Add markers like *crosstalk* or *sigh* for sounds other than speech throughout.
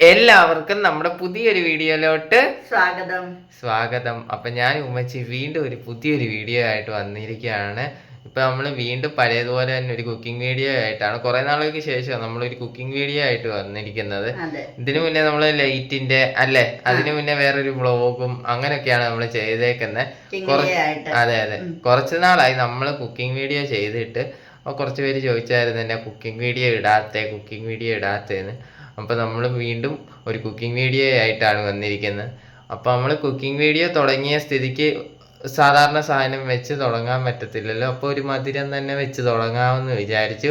എല്ലാവർക്കും നമ്മുടെ പുതിയൊരു വീഡിയോയിലോട്ട് സ്വാഗതം. സ്വാഗതം. അപ്പൊ ഞാൻ ഉമ്മച്ചി വീണ്ടും ഒരു പുതിയൊരു വീഡിയോ ആയിട്ട് വന്നിരിക്കുകയാണ്. ഇപ്പൊ നമ്മൾ വീണ്ടും പഴയതുപോലെ തന്നെ ഒരു കുക്കിംഗ് വീഡിയോ ആയിട്ടാണ്. കുറെ നാളുകൾക്ക് ശേഷം നമ്മൾ ഒരു കുക്കിംഗ് വീഡിയോ ആയിട്ട് വന്നിരിക്കുന്നത്. ഇതിനു മുന്നേ നമ്മൾ ലൈറ്റിന്റെ അല്ലെ? അതിനു മുന്നേ വേറൊരു വ്ളോഗും അങ്ങനെയൊക്കെയാണ് നമ്മൾ ചെയ്തേക്കുന്നത് അതെ അതെ. കുറച്ച് നാളായി നമ്മൾ കുക്കിംഗ് വീഡിയോ ചെയ്തിട്ട്. കുറച്ച് പേര് ചോദിച്ചായിരുന്നു എന്നെ കുക്കിംഗ് വീഡിയോ ഇടാത്തേ കുക്കിംഗ് വീഡിയോ ഇടാത്തേന്ന്. അപ്പോൾ നമ്മൾ വീണ്ടും ഒരു കുക്കിംഗ് വീഡിയോ ആയിട്ടാണ് വന്നിരിക്കുന്നത്. അപ്പോൾ നമ്മൾ കുക്കിംഗ് വീഡിയോ തുടങ്ങിയ സ്ഥിതിക്ക് സാധാരണ സാധനം വെച്ച് തുടങ്ങാൻ പറ്റത്തില്ലല്ലോ. അപ്പോൾ ഒരു മധുരം തന്നെ വെച്ച് തുടങ്ങാമെന്ന് വിചാരിച്ചു.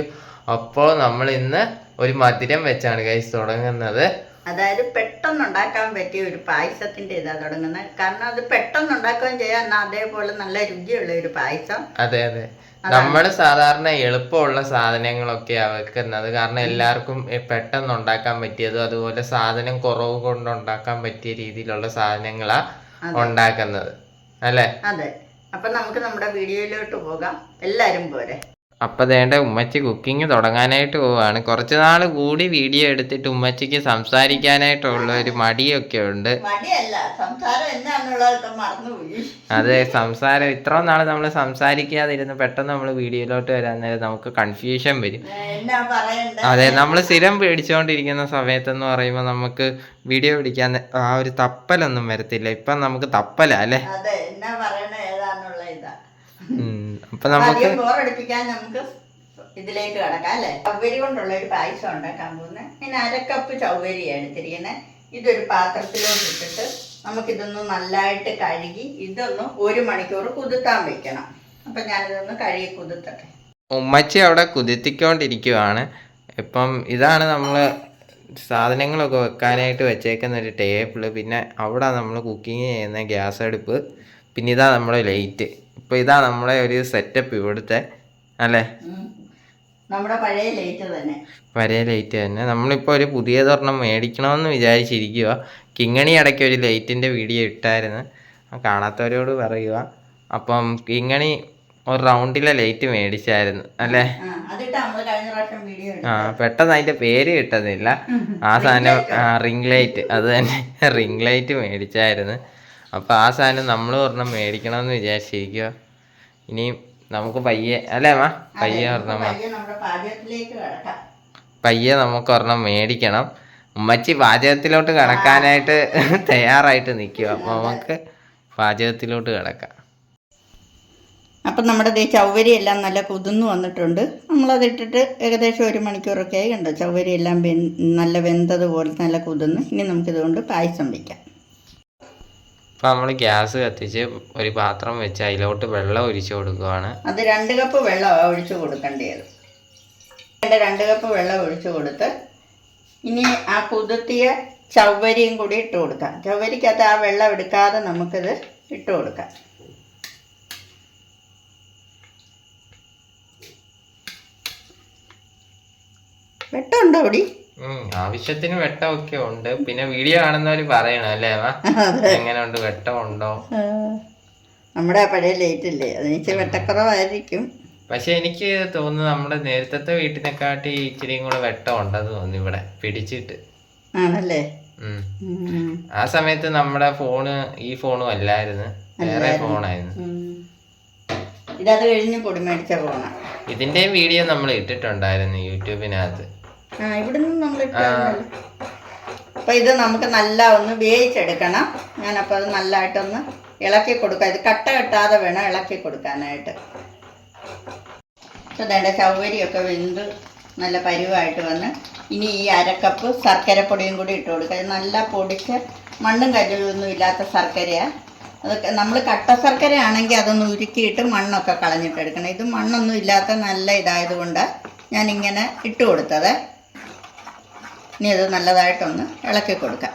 അപ്പോൾ നമ്മൾ ഇന്ന് ഒരു മധുരം വെച്ചാണ് കൈസ് തുടങ്ങുന്നത്. അതായത് പെട്ടെന്ന് ഉണ്ടാക്കാൻ പറ്റിയ ഒരു പായസത്തിന്റെ ഇതാ തുടങ്ങുന്നത്. കാരണം അത് പെട്ടെന്ന് ഉണ്ടാക്കുകയും ചെയ്യാം എന്നാൽ അതേപോലെ നല്ല രുചിയുള്ള ഒരു പായസം. അതെ അതെ. നമ്മൾ സാധാരണ എളുപ്പമുള്ള സാധനങ്ങളൊക്കെ വെക്കുന്നത് കാരണം എല്ലാവർക്കും പെട്ടെന്ന് ഉണ്ടാക്കാൻ പറ്റിയതും അതുപോലെ സാധനം കുറവ് കൊണ്ട് ഉണ്ടാക്കാൻ പറ്റിയ രീതിയിലുള്ള സാധനങ്ങളാ ഉണ്ടാക്കുന്നത്. അല്ലേ? അതെ. അപ്പൊ നമുക്ക് നമ്മുടെ വീഡിയോയിലോട്ട് പോകാം. എല്ലാരും പോരെ. അപ്പൊ വേണ്ട ഉമ്മച്ചി കുക്കിംഗ് തുടങ്ങാനായിട്ട് പോവാണ്. കുറച്ച് നാൾ കൂടി വീഡിയോ എടുത്തിട്ട് ഉമ്മച്ചിക്ക് സംസാരിക്കാനായിട്ടുള്ള ഒരു മടിയൊക്കെ ഉണ്ട്. അതെ സംസാരം ഇത്ര നാൾ നമ്മൾ സംസാരിക്കാതിരുന്ന് പെട്ടെന്ന് നമ്മൾ വീഡിയോയിലോട്ട് വരാൻ നേരം നമുക്ക് കൺഫ്യൂഷൻ വരും. അതെ നമ്മൾ സ്ഥിരം പേടിച്ചുകൊണ്ടിരിക്കുന്ന സമയത്തെന്ന് പറയുമ്പോൾ നമുക്ക് വീഡിയോ പിടിക്കാൻ ആ ഒരു തപ്പലൊന്നും വരത്തില്ല. ഇപ്പം നമുക്ക് തപ്പല അല്ലേ? എന്നാ പറയണ? ഏതാന്നുള്ള ഇതാ. അപ്പൊ നമുക്ക് ബോറടിപ്പിക്കാൻ നമുക്ക് ഇതിലേക്ക് കിടക്കാം അല്ലെ? ചവ്വരി കൊണ്ടുള്ള ഒരു പായസം ഉണ്ടാക്കാൻ പോകുന്നത് പിന്നെ അരക്കപ്പ് ചവ്വരിയാണ് എടുത്തിരിക്കുന്നത് ഇതൊരു പാത്രത്തിലോട്ട് ഇട്ടിട്ട് നമുക്കിതൊന്ന് നല്ലതായിട്ട് കഴുകി ഇതൊന്ന് ഒരു മണിക്കൂർ കുതിർത്താൻ വെക്കണം. അപ്പം ഞാനിതൊന്ന് കഴുകി കുതിർത്തട്ടെ. ഉമ്മച്ചി അവിടെ കുതിർത്തിക്കൊണ്ടിരിക്കുവാണ്. ഇപ്പം ഇതാണ് നമ്മൾ സാധനങ്ങളൊക്കെ വെക്കാനായിട്ട് വെച്ചേക്കുന്ന ഒരു ടേബിൾ. പിന്നെ അവിടെ നമ്മൾ കുക്കിംഗ് ചെയ്യുന്ന ഗ്യാസ് അടുപ്പ് പിന്നെ ഇതാ നമ്മുടെ ലൈറ്റ്. ഇപ്പം ഇതാ നമ്മളെ ഒരു സെറ്റപ്പ് ഇവിടുത്തെ അല്ലേ. നമ്മുടെ പഴയ ലൈറ്റ് തന്നെ. പഴയ ലൈറ്റ് തന്നെ. നമ്മളിപ്പോൾ ഒരു പുതിയതൊരെണ്ണം മേടിക്കണമെന്ന് വിചാരിച്ചിരിക്കുക കിങ്ങണി ഇടയ്ക്ക് ഒരു ലൈറ്റിന്റെ വീഡിയോ ഇട്ടായിരുന്നു. ആ കാണാത്തവരോട് പറയുക അപ്പം കിങ്ങണി ഒരു റൗണ്ടിലെ ലൈറ്റ് മേടിച്ചായിരുന്നു അല്ലേ? ആ പെട്ടെന്ന് അതിന്റെ പേര് കിട്ടുന്നില്ല. ആ സാധനം റിംഗ് ലൈറ്റ് അത് തന്നെ. *laughs* റിംഗ് ലൈറ്റ് മേടിച്ചായിരുന്നു. അപ്പോൾ ആ സാധനം നമ്മൾ ഒരെണ്ണം മേടിക്കണമെന്ന് വിചാരിച്ചിരിക്കുക ഇനിയും നമുക്ക് പയ്യെ അല്ലേ അമ്മ പയ്യെ ഒരെണ്ണം വാ- പയ്യെ നമുക്ക് ഒരെണ്ണം മേടിക്കണം. ഉമ്മച്ചി പാചകത്തിലോട്ട് കിടക്കാനായിട്ട് തയ്യാറായിട്ട് നിൽക്കുക അപ്പോൾ നമുക്ക് പാചകത്തിലോട്ട് കിടക്കാം. അപ്പം നമ്മുടെ ദേ ചവ്വരി എല്ലാം നല്ല കുതിർന്നു വന്നിട്ടുണ്ട്. നമ്മളതിട്ടിട്ട് ഏകദേശം ഒരു മണിക്കൂറൊക്കെ ആയി കണ്ടോ? ചവ്വരി എല്ലാം വെൻ നല്ല വെന്തതുപോലെ നല്ല കുതിർന്ന്. ഇനി നമുക്കിതുകൊണ്ട് പായസം വയ്ക്കാം അപ്പോൾ നമ്മൾ ഗ്യാസ് കത്തിച്ച് ഒരു പാത്രം വെച്ച് അതിലോട്ട് വെള്ളം ഒഴിച്ചു കൊടുക്കുവാണ്. അത് രണ്ട് കപ്പ് വെള്ളം ഒഴിച്ചു കൊടുക്കേണ്ടത് രണ്ട് കപ്പ് വെള്ളം ഒഴിച്ചു കൊടുത്ത് ഇനി ആ കുതിർത്തിയ ചവ്വരിയും കൂടി ഇട്ട് കൊടുക്കാം. ചവ്വരിക്കകത്ത് ആ വെള്ളം എടുക്കാതെ നമുക്കിത് ഇട്ട് കൊടുക്കാം. വെട്ടമുണ്ടോ അവിടെ? ആവശ്യത്തിന് വെട്ടമൊക്കെ ഉണ്ട്. പിന്നെ വീഡിയോ കാണുന്നവര് പറയണം അല്ലേ *laughs* എങ്ങനെ ഉണ്ട് വെട്ടമുണ്ടോ? ആ, നമ്മുടെ പഴയ ലേറ്റ് ഇല്ലേ? അതിന് വെട്ടക്കുറവായിരിക്കും. പക്ഷെ എനിക്ക് തോന്നുന്നു നമ്മുടെ നേരത്തെ വീട്ടിനെക്കാട്ടി ഇച്ചിരിയും കൂടെ വെട്ടം ഉണ്ടെന്ന് തോന്നുന്നു ഇവിടെ പിടിച്ചിട്ട്. ആണല്ലേ. ആ സമയത്ത് നമ്മുടെ ഫോണ് ഈ ഫോണും അല്ലായിരുന്നു. വേറെ ഫോണായിരുന്നു. ഇതത് കഴിഞ്ഞ് പൊടി മേടിച്ച പോണ ഇതിന്റെയും വീഡിയോ നമ്മൾ ഇട്ടിട്ടുണ്ടായിരുന്നു യൂട്യൂബിനകത്ത്. ഇവിടുന്ന് നമ്മൾ അപ്പൊ ഇത് നമുക്ക് നല്ല ഒന്ന് വേവിച്ചെടുക്കണം. ഞാനപ്പോൾ അത് നല്ലതായിട്ടൊന്ന് ഇളക്കി കൊടുക്കാം. ഇത് കട്ട കെട്ടാതെ വേണം ഇളക്കി കൊടുക്കാനായിട്ട്. അതേണ്ട ചൗവരിയൊക്കെ വെന്ത് നല്ല പരുവായിട്ട് വന്ന് ഇനി ഈ അരക്കപ്പ് ശർക്കര പൊടിയും കൂടി ഇട്ട് കൊടുക്കുക ഇത് നല്ല പൊടിച്ച് മണ്ണും കല്ലുകളൊന്നും ഇല്ലാത്ത ശർക്കരയാണ് അതൊക്കെ നമ്മൾ കട്ട ശർക്കര ആണെങ്കിൽ അതൊന്ന് ഉരുക്കിയിട്ട് മണ്ണൊക്കെ കളഞ്ഞിട്ട് എടുക്കണം ഇത് മണ്ണൊന്നും ഇല്ലാത്ത നല്ല ഇതായതുകൊണ്ട് ഞാനിങ്ങനെ ഇട്ട് കൊടുത്തത്. ഇനി അത് നല്ലതായിട്ടൊന്ന് ഇളക്കി കൊടുക്കാം.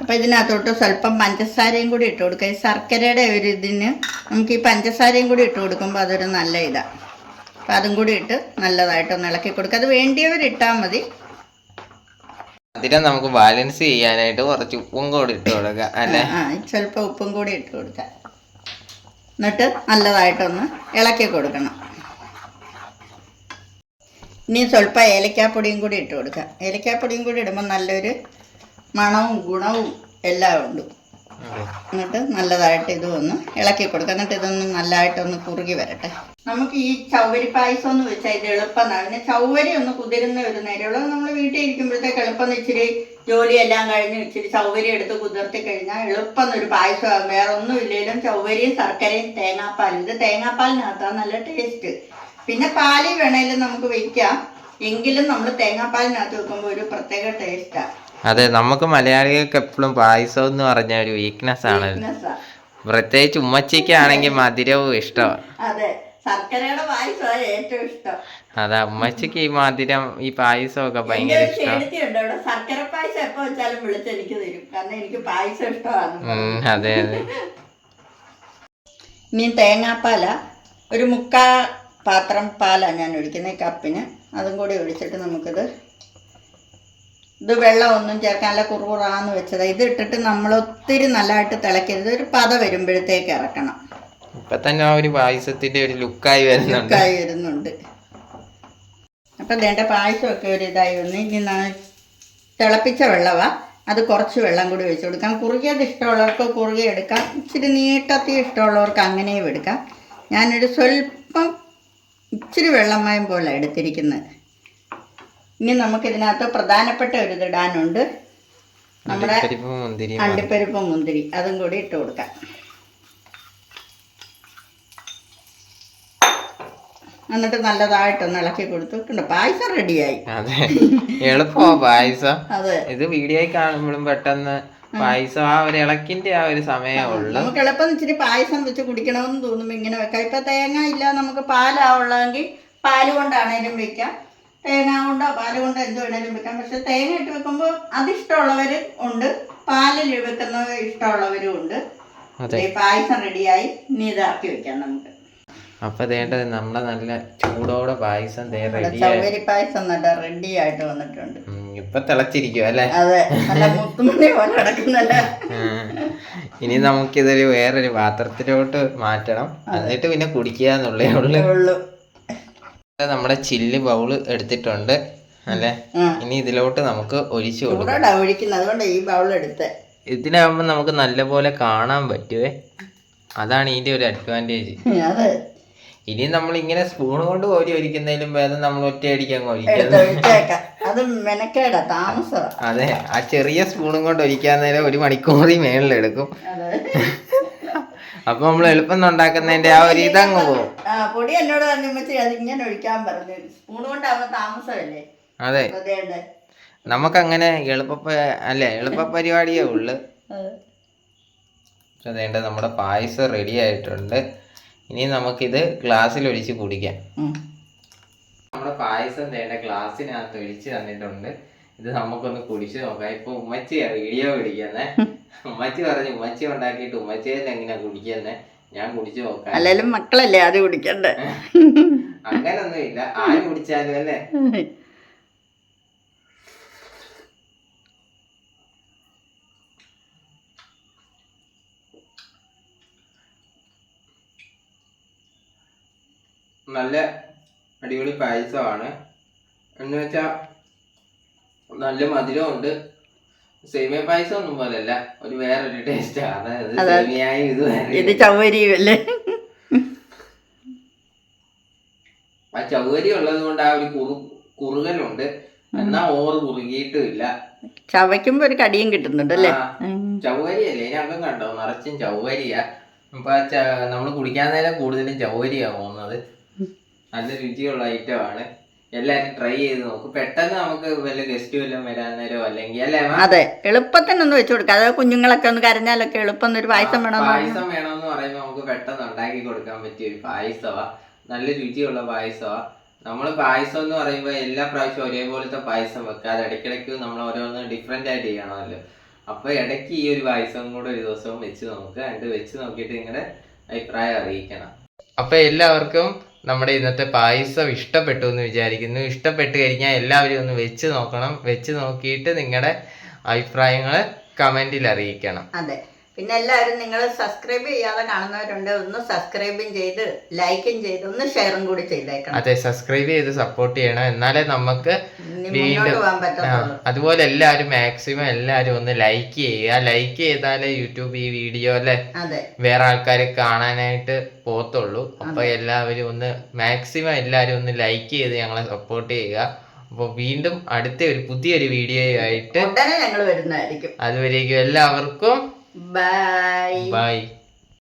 അപ്പം ഇതിനകത്തോട്ട് സ്വല്പം പഞ്ചസാരയും കൂടി ഇട്ട് കൊടുക്കുക ഈ ശർക്കരയുടെ ഒരു ഇതിന് നമുക്ക് ഈ പഞ്ചസാരയും കൂടി ഇട്ട് കൊടുക്കുമ്പോൾ അതൊരു നല്ല ഇതാണ് അപ്പം അതും കൂടി ഇട്ട് നല്ലതായിട്ടൊന്ന് ഇളക്കി കൊടുക്കുക അത് വേണ്ടിയവർ ഇട്ടാൽ മതി. അതിനെ നമുക്ക് ബാലൻസ് ചെയ്യാനായിട്ട് കുറച്ച് ഉപ്പും കൂടി ഇട്ട് കൊടുക്കുക അല്ലേ? ആ സ്വല്പം ഉപ്പും കൂടി ഇട്ട് കൊടുക്കുക എന്നിട്ട് നല്ലതായിട്ടൊന്ന് ഇളക്കി കൊടുക്കണം. ഇനി സ്വല്പം ഏലക്കാപ്പൊടിയും കൂടി ഇട്ട് കൊടുക്കുക ഏലക്കാപ്പൊടിയും കൂടി ഇടുമ്പോൾ നല്ലൊരു മണവും ഗുണവും എല്ലാം ഉണ്ട്. എന്നിട്ട് നല്ലതായിട്ട് ഇത് ഒന്ന് ഇളക്കി കൊടുക്കുക എന്നിട്ട് ഇതൊന്ന് നല്ലതായിട്ടൊന്ന് കുറുകി വരട്ടെ. നമുക്ക് ഈ ചൗവരി പായസം എന്ന് വെച്ചാൽ ഇത് എളുപ്പമാണ്. പിന്നെ ചൗവരി ഒന്ന് കുതിരുന്ന ഒരു നേരമുള്ള നമ്മൾ വീട്ടിൽ ഇരിക്കുമ്പോഴത്തേക്ക് എളുപ്പം ഇച്ചിരി ജോലിയെല്ലാം കഴിഞ്ഞ് ഇച്ചിരി ചൗവരി എടുത്ത് കുതിർത്തി കഴിഞ്ഞാൽ എളുപ്പം ഒരു പായസം വേറെ ഒന്നും ഇല്ലെങ്കിലും ചൗവരിയും ശർക്കരയും തേങ്ങാപ്പാലും. ഇത് തേങ്ങാപ്പാലിനകത്താണ് നല്ല ടേസ്റ്റ് പിന്നെ പാലിൽ വേണേലും നമുക്ക് വെക്കാം. എങ്കിലും നമ്മൾ തേങ്ങാപ്പാലിനകത്ത് വെക്കുമ്പോൾ ഒരു പ്രത്യേക ടേസ്റ്റാണ് അതെ നമുക്ക് മലയാളികൾക്ക് എപ്പോഴും പായസം എന്ന് പറഞ്ഞ ഒരു വീക്ക്നെസ് ആണ്. പ്രത്യേകിച്ച് ഉമ്മച്ചിക്കാണെങ്കിൽ മധുരവും ഇഷ്ടമാണ് അതെ. ശർക്കരയുടെ പായസമാണ് ഏറ്റവും ഇഷ്ടം. അതാ ഉമ്മച്ചിക്ക് ഈ മധുരം ഈ പായസം ഒക്കെ ഭയങ്കര ശർക്കര പായസം എപ്പോ വെച്ചാലും വിളിച്ച് എനിക്ക് തരും. കാരണം എനിക്ക് പായസം ഇഷ്ടമാണ് അതെ അതെ. ഇനി തേങ്ങാപ്പാല. ഒരു മുക്കാ പാത്രം പാലാണ് ഞാൻ ഒഴിക്കുന്നത് കപ്പിന്. അതും കൂടി ഒഴിച്ചിട്ട് നമുക്കിത് ഇത് വെള്ളം ഒന്നും ചേർക്കാനുള്ള കുറുകുറാന്ന് വെച്ചത്. ഇത് ഇട്ടിട്ട് നമ്മൾ ഒത്തിരി നല്ലതായിട്ട് തിളക്കരുത്. ഒരു പത വരുമ്പോഴത്തേക്ക് ഇറക്കണം. ഇപ്പൊ തന്നെ ആ ഒരു പായസത്തിന്റെ ഒരു ലുക്കായി വരുന്നുണ്ട്. ലുക്കായി വരുന്നുണ്ട്. അപ്പം വേണ്ട പായസമൊക്കെ ഒരു ഇതായി വന്ന്. ഇനി തിളപ്പിച്ച വെള്ളമാണ് അത് കുറച്ച് വെള്ളം കൂടി ഒഴിച്ചു കൊടുക്കാം. കുറുകിയത് ഇഷ്ടമുള്ളവർക്ക് കുറുകി എടുക്കാം. ഇച്ചിരി നീട്ടത്തി ഇഷ്ടമുള്ളവർക്ക് അങ്ങനെയും എടുക്കാം. ഞാനൊരു സ്വല്പം ഇച്ചിരി വെള്ളമയം പോലെ എടുത്തിരിക്കുന്നത്. ഇനി നമുക്കിതിനകത്ത് പ്രധാനപ്പെട്ട ഒരു ഇതിടാനുണ്ട്. നമ്മുടെ അണ്ടിപ്പരിപ്പ് മുന്തിരി. അതും കൂടി ഇട്ട് കൊടുക്കാം. എന്നിട്ട് നല്ലതായിട്ടൊന്ന് ഇളക്കി കൊടുത്തു കണ്ടോ പായസം റെഡിയായി അതെ. എളുപ്പമാ പായസം. അതെ. ഇത് വീഡിയോയിൽ കാണുമ്പോഴും പെട്ടെന്ന് പായസം ആ ഒരു ഇളക്കിന്റെ ആ ഒരു സമയമേ ഉള്ളു. നമുക്ക് എളുപ്പം ഇച്ചിരി പായസം വെച്ച് കുടിക്കണമെന്ന് തോന്നുമ്പോൾ ഇങ്ങനെ വെക്കാം ഇപ്പൊ തേങ്ങ ഇല്ല നമുക്ക് പാലാവുള്ളതെങ്കിൽ പാൽ കൊണ്ടാണേലും വെക്കാം. തേങ്ങ കൊണ്ടോ പാൽ കൊണ്ടോ എന്ത് വേണേലും വെക്കാം. പക്ഷെ തേങ്ങ ഇട്ട് വെക്കുമ്പോൾ അതിഷ്ടമുള്ളവർ ഉണ്ട്. പാലിൽ വെക്കുന്നത് ഇഷ്ടമുള്ളവരും ഉണ്ട്. പായസം റെഡിയായി. ഇനി ഇതാക്കി വെക്കാം നമുക്ക്. അപ്പൊ വേണ്ടത് നമ്മളെ നല്ല ചൂടോടെ പായസം പായസം നല്ല റെഡി ആയിട്ട് വന്നിട്ടുണ്ട് ഇപ്പൊ തിളച്ചിരിക്കും അല്ലേ? അതെ. നല്ല മുത്തുമണി പോലെ കിടക്കുന്നല്ല? ഉം. ഇനി നമുക്കിതൊരു വേറൊരു പാത്രത്തിലോട്ട് മാറ്റണം. എന്നിട്ട് പിന്നെ കുടിക്കുക എന്നുള്ളേ ഉള്ളു. നമ്മുടെ ചില്ല് ബൗൾ എടുത്തിട്ടുണ്ട്. അല്ലേ? ഇനി ഇതിലോട്ട് നമുക്ക് ഒഴിച്ചു കൊടുക്കാം. ഇതിനാകുമ്പോ ഒഴിക്കുന്നത് അതുകൊണ്ട് ഈ ബൗൾ എടുത്ത്. ഇതിനാകുമ്പോൾ നമുക്ക് നല്ലപോലെ കാണാൻ പറ്റുവേ? അതാണ് ഇതിന്റെ ഒരു അഡ്വാന്റേജ് അതെ. ഇനി നമ്മൾ ഇങ്ങനെ സ്പൂൺ കൊണ്ട് കോരി ഒരിക്കുന്നതിലും ഭേദം നമ്മൾ ഒറ്റയടിക്ക് അങ്ങ് ഒഴിക്കാം അത് മെനക്കേടാ അതെ ആ ചെറിയ സ്പൂണും കൊണ്ട് ഒഴിക്കാൻ നേരം ഒരു മണിക്കൂറി മേളിലെടുക്കും അപ്പൊ നമ്മൾ എളുപ്പം ഉണ്ടാക്കുന്നതിന്റെ ആ ഒരു ഇതങ്ങ് പോകും പൊടി എന്നോട് പറഞ്ഞു അത് ഇങ്ങനെ ഒഴിക്കാൻ പറഞ്ഞു. സ്പൂൺ കൊണ്ടാവുമ്പോ താമസമല്ലേ? അതെ. നമുക്കങ്ങനെ എളുപ്പ അല്ലേ എളുപ്പ പരിപാടിയേ ഉള്ളു അതേണ്ട നമ്മുടെ പായസം റെഡി ആയിട്ടുണ്ട്. ഇനി നമുക്കിത് ഗ്ലാസ്സിൽ ഒഴിച്ച് കുടിക്കാം. നമ്മുടെ പായസം വേണ്ട ഗ്ലാസ്സിനകത്ത് ഒഴിച്ച് തന്നിട്ടുണ്ട്. ഇത് നമുക്കൊന്ന് കുടിച്ച് നോക്കാം. ഇപ്പൊ ഉമ്മച്ചിയാ വീഡിയോ പിടിക്കുന്നേ. ഉമ്മച്ചി പറഞ്ഞു ഉമ്മച്ചി ഉണ്ടാക്കിയിട്ട് ഉമ്മച്ചിയെ എങ്ങനെ കുടിക്കുന്നേ? ഞാൻ കുടിച്ചു നോക്കാം. അല്ലെങ്കിലും മക്കളല്ലേ അത് കുടിക്കണ്ടേ? *laughs* അങ്ങനൊന്നും ഇല്ല ആര് കുടിച്ചാലും അല്ലേ? നല്ല അടിപൊളി പായസമാണ്. എന്ന് വെച്ചാൽ നല്ല മധുരമുണ്ട് സേമിയ പായസം ഒന്നും പോലല്ല. ഒരു വേറൊരു ടേസ്റ്റ് അതായത് സേമിയായും ഇത് ഇത് അല്ലേ ആ ചവരി ഉള്ളത് കൊണ്ട് ആ ഒരു കുറു കുറുകലുണ്ട്. എന്നാ ഓവർ കുറുകിയിട്ടും ഇല്ല ചവയ്ക്കുമ്പോ ഒരു കടിയും കിട്ടുന്നുണ്ട് അല്ലേ ചവരിയല്ലേ ഇതിനകം കണ്ടോ? നിറച്ചും ചവരിയാ ഇപ്പൊ നമ്മൾ കുടിക്കാൻ നേരം കൂടുതലും ചവരിയാ പോകുന്നത്. നല്ല രുചിയുള്ള ഐറ്റം ആണ്. എല്ലാരും ട്രൈ ചെയ്ത് നോക്കും. പെട്ടെന്ന് നമുക്ക് വല്ല ഗസ്റ്റ് വല്ലതും വരാൻ നേരോ അല്ലെങ്കിൽ അല്ലേ അതെ. എളുപ്പത്തിനൊന്ന് വെച്ച് കൊടുക്കാം. അതായത് കുഞ്ഞുങ്ങളൊക്കെ ഒന്ന് കരഞ്ഞാലൊക്കെ എളുപ്പം ഒരു പായസം വേണം പായസം വേണമെന്ന് പറയുമ്പോൾ നമുക്ക് പെട്ടെന്ന് ഉണ്ടാക്കി കൊടുക്കാൻ പറ്റിയ ഒരു പായസമാ നല്ല രുചിയുള്ള പായസമാ നമ്മൾ പായസം എന്ന് പറയുമ്പോൾ എല്ലാ പ്രാവശ്യവും ഒരേപോലത്തെ പായസം വെക്കാതെ ഇടയ്ക്കിടയ്ക്ക് നമ്മൾ ഓരോന്ന് ഡിഫറെന്റ് ആയിട്ട് ചെയ്യണമല്ലോ. അപ്പോൾ ഇടയ്ക്ക് ഈ ഒരു പായസം കൂടെ ഒരു ദിവസവും വെച്ച് നോക്കുക എന്നിട്ട് വെച്ച് നോക്കിയിട്ട് നിങ്ങളുടെ അഭിപ്രായം അറിയിക്കണം. അപ്പോൾ എല്ലാവർക്കും നമ്മുടെ ഇന്നത്തെ പായസം ഇഷ്ടപ്പെട്ടു എന്ന് വിചാരിക്കുന്നു. ഇഷ്ടപ്പെട്ട് കഴിഞ്ഞാൽ എല്ലാവരും ഒന്ന് വെച്ച് നോക്കണം. വെച്ച് നോക്കിയിട്ട് നിങ്ങളുടെ അഭിപ്രായങ്ങൾ കമന്റിൽ അറിയിക്കണം. അതെ. പിന്നെ എല്ലാവരും നിങ്ങൾ സബ്സ്ക്രൈബ് ചെയ്യാതെ കാണുന്നവരുണ്ട് ഒന്ന് സബ്സ്ക്രൈബും ചെയ്ത് ലൈക്കും ചെയ്ത് ഒന്ന് ഷെയറും കൂടി ചെയ്തേക്കണം. അതെ സബ്സ്ക്രൈബ് ചെയ്ത് സപ്പോർട്ട് ചെയ്യണം. എന്നാലേ നമുക്ക് അതുപോലെ എല്ലാവരും മാക്സിമം എല്ലാവരും ഒന്ന് ലൈക്ക് ചെയ്യുക. ലൈക്ക് ചെയ്താലേ യൂട്യൂബ് ഈ വീഡിയോ അല്ലെ? വേറെ ആൾക്കാരെ കാണാനായിട്ട് പോത്തുള്ളൂ അപ്പൊ എല്ലാവരും ഒന്ന് മാക്സിമം എല്ലാവരും ഒന്ന് ലൈക്ക് ചെയ്ത് ഞങ്ങളെ സപ്പോർട്ട് ചെയ്യുക. അപ്പോൾ വീണ്ടും അടുത്ത ഒരു പുതിയൊരു വീഡിയോ ആയിട്ട് ഉടനെ ഞങ്ങൾ വരുന്നതായിരിക്കും. അതുവരേക്കും എല്ലാവർക്കും Bye. Bye.